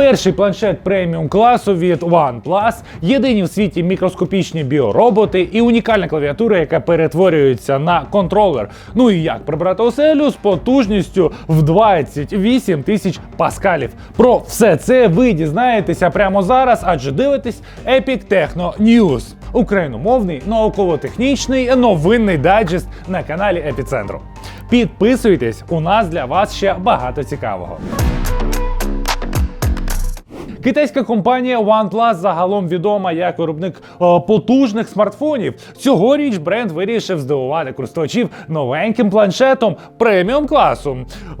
Перший планшет преміум класу від OnePlus, єдині в світі мікроскопічні біороботи і унікальна клавіатура, яка перетворюється на контролер. Ну і як прибрати оселю з потужністю в 28 тисяч паскалів. Про все це ви дізнаєтеся прямо зараз, адже дивитесь Epic Techno News. Україномовний науково-технічний новинний дайджест на каналі Епіцентру. Підписуйтесь, у нас для вас ще багато цікавого. Китайська компанія OnePlus загалом відома як виробник е, потужних смартфонів. Цьогоріч бренд вирішив здивувати користувачів новеньким планшетом преміум класу.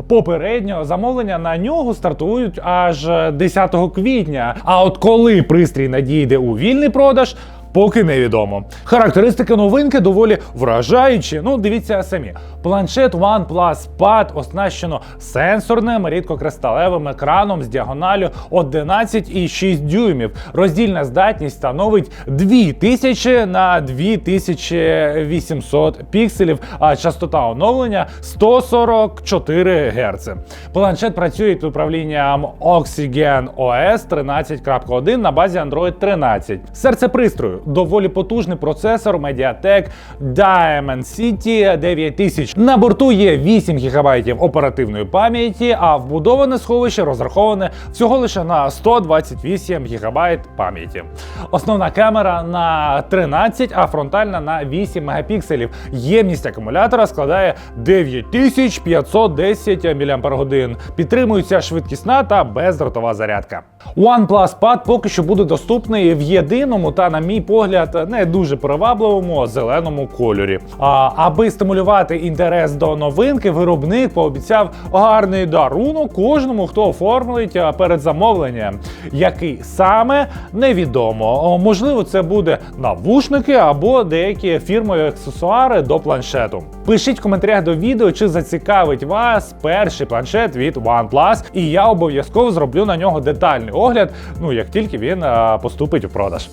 Попередньо замовлення на нього стартують аж 10 квітня. А от коли пристрій надійде у вільний продаж. Поки невідомо. Характеристики новинки доволі вражаючі. Ну, дивіться самі. Планшет OnePlus Pad оснащено сенсорним рідкокристалевим екраном з діагоналю 11,6 дюймів. Роздільна здатність становить 2000 на 2800 пікселів, а частота оновлення 144 Гц. Планшет працює під управлінням Oxygen OS 13.1 на базі Android 13. Серце пристрою доволі потужний процесор Mediatek Dimensity 9000. На борту є 8 ГБ оперативної пам'яті, а вбудоване сховище розраховане всього лише на 128 ГБ пам'яті. Основна камера на 13, а фронтальна на 8 мегапікселів. Ємність акумулятора складає 9510 мАч. Підтримується швидкісна та бездротова зарядка. OnePlus Pad поки що буде доступний в єдиному та, на мій погляд, не дуже привабливому зеленому кольорі. А аби стимулювати інтерес до новинки, виробник пообіцяв гарний дарунок кожному, хто оформить а, перед замовленням. Який саме невідомо. Можливо, це буде навушники або деякі фірмові аксесуари до планшету. Пишіть в коментарях до відео, чи зацікавить вас перший планшет від OnePlus, і я обов'язково зроблю на нього детальний огляд. Ну як тільки він поступить у продаж.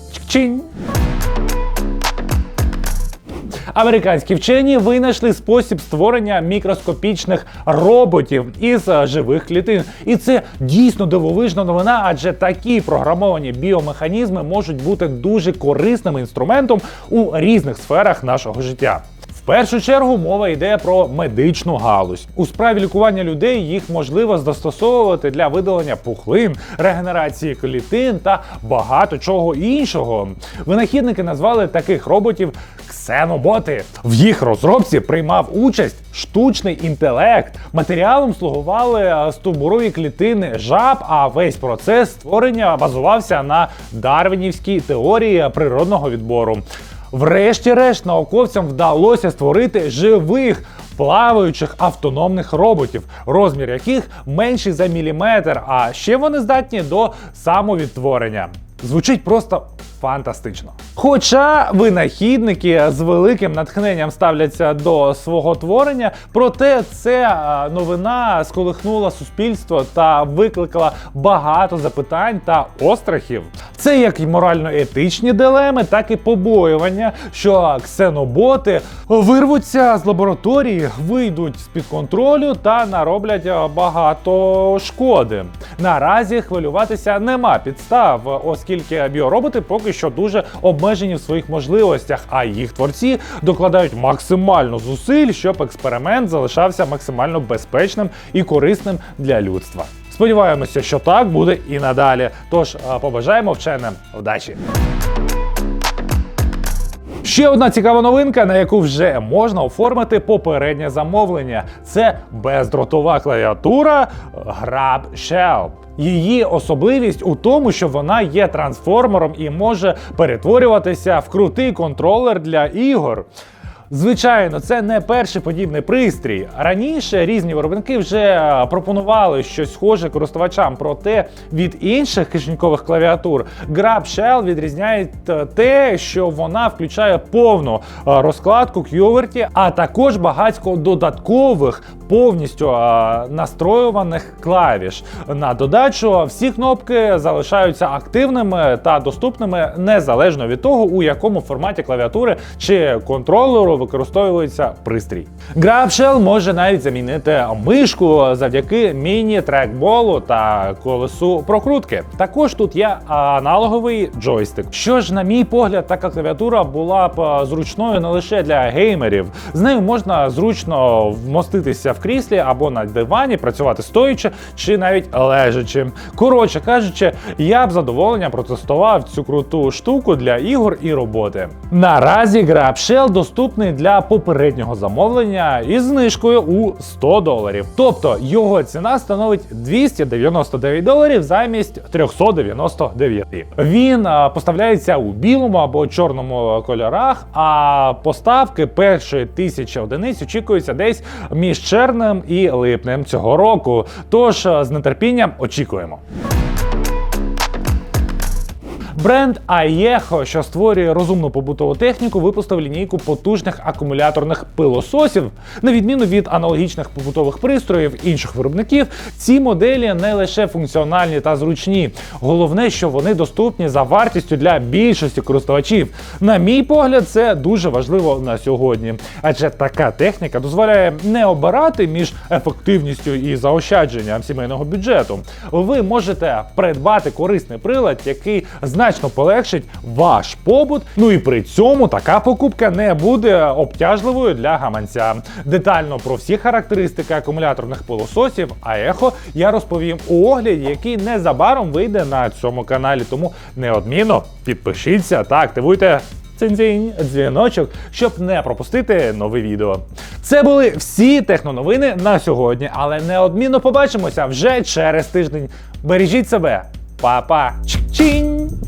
Американські вчені винайшли спосіб створення мікроскопічних роботів із живих клітин. І це дійсно дивовижна новина, адже такі програмовані біомеханізми можуть бути дуже корисним інструментом у різних сферах нашого життя. Першу чергу мова йде про медичну галузь. У справі лікування людей їх можливо застосовувати для видалення пухлин, регенерації клітин та багато чого іншого. Винахідники назвали таких роботів ксеноботи. В їх розробці приймав участь штучний інтелект. Матеріалом слугували е, стовбурові клітини жаб, а весь процес створення базувався на дарвінівській теорії природного відбору. Врешті-решт науковцям вдалося створити живих плаваючих автономних роботів, розмір яких менший за міліметр, а ще вони здатні до самовідтворення. Звучить просто фантастично. Хоча винахідники з великим натхненням ставляться до свого творення, проте це новина сколихнула суспільство та викликала багато запитань та острахів. Це як морально-етичні дилеми, так і побоювання, що ксеноботи вирвуться з лабораторії, вийдуть з-під контролю та нароблять багато шкоди. Наразі хвилюватися нема підстав, оскільки біороботи поки що дуже обмежені в своїх можливостях, а їх творці докладають максимально зусиль, щоб експеримент залишався максимально безпечним і корисним для людства. Сподіваємося, що так буде і надалі. Тож побажаємо вченим вдачі. Ще одна цікава новинка, на яку вже можна оформити попереднє замовлення. Це бездротова клавіатура Grab Shell. Її особливість у тому, що вона є трансформером і може перетворюватися в крутий контролер для ігор. Звичайно, це не перший подібний пристрій. Раніше різні виробники вже е, пропонували щось схоже користувачам, проте від інших кишенькових клавіатур Grab Shell відрізняє е, те, що вона включає повну е, розкладку QWERTY, а також багатько додаткових повністю настроюваних клавіш. На додачу всі кнопки залишаються активними та доступними незалежно від того, у якому форматі клавіатури чи контролеру використовується пристрій. GrabShell може навіть замінити мишку завдяки міні-трекболу та колесу прокрутки. Також тут є аналоговий джойстик. Що ж, на мій погляд, така клавіатура була б зручною не лише для геймерів. З нею можна зручно вмоститися кріслі або на дивані, працювати стоячи чи навіть лежачи. Коротше кажучи, я б з задоволенням протестував цю круту штуку для ігор і роботи. Наразі GrabShell доступний для попереднього замовлення із знижкою у 100 доларів. Тобто його ціна становить 299 доларів замість 399. Він поставляється у білому або чорному кольорах, а поставки першої тисячі одиниць очікуються десь між червнем і липнем цього року. Тож з нетерпінням очікуємо. Бренд Aeho, що створює розумну побутову техніку, випустив лінійку потужних акумуляторних пилососів. На відміну від аналогічних побутових пристроїв інших виробників, ці моделі не лише функціональні та зручні. Головне, що вони доступні за вартістю для більшості користувачів. На мій погляд, це дуже важливо на сьогодні, адже така техніка дозволяє не обирати між ефективністю і заощадженням сімейного бюджету. Ви можете придбати корисний прилад, який значно полегшить ваш побут. Ну і при цьому така покупка не буде обтяжливою для гаманця. Детально про всі характеристики акумуляторних пилососів Aeho я розповім у огляді, який незабаром вийде на цьому каналі. Тому неодмінно підпишіться та активуйте. Цинь-цинь, дзвіночок, щоб не пропустити нове відео. Це були всі техноновини на сьогодні, але неодмінно побачимося вже через тиждень. Бережіть себе, Па-па! Чик-чинь!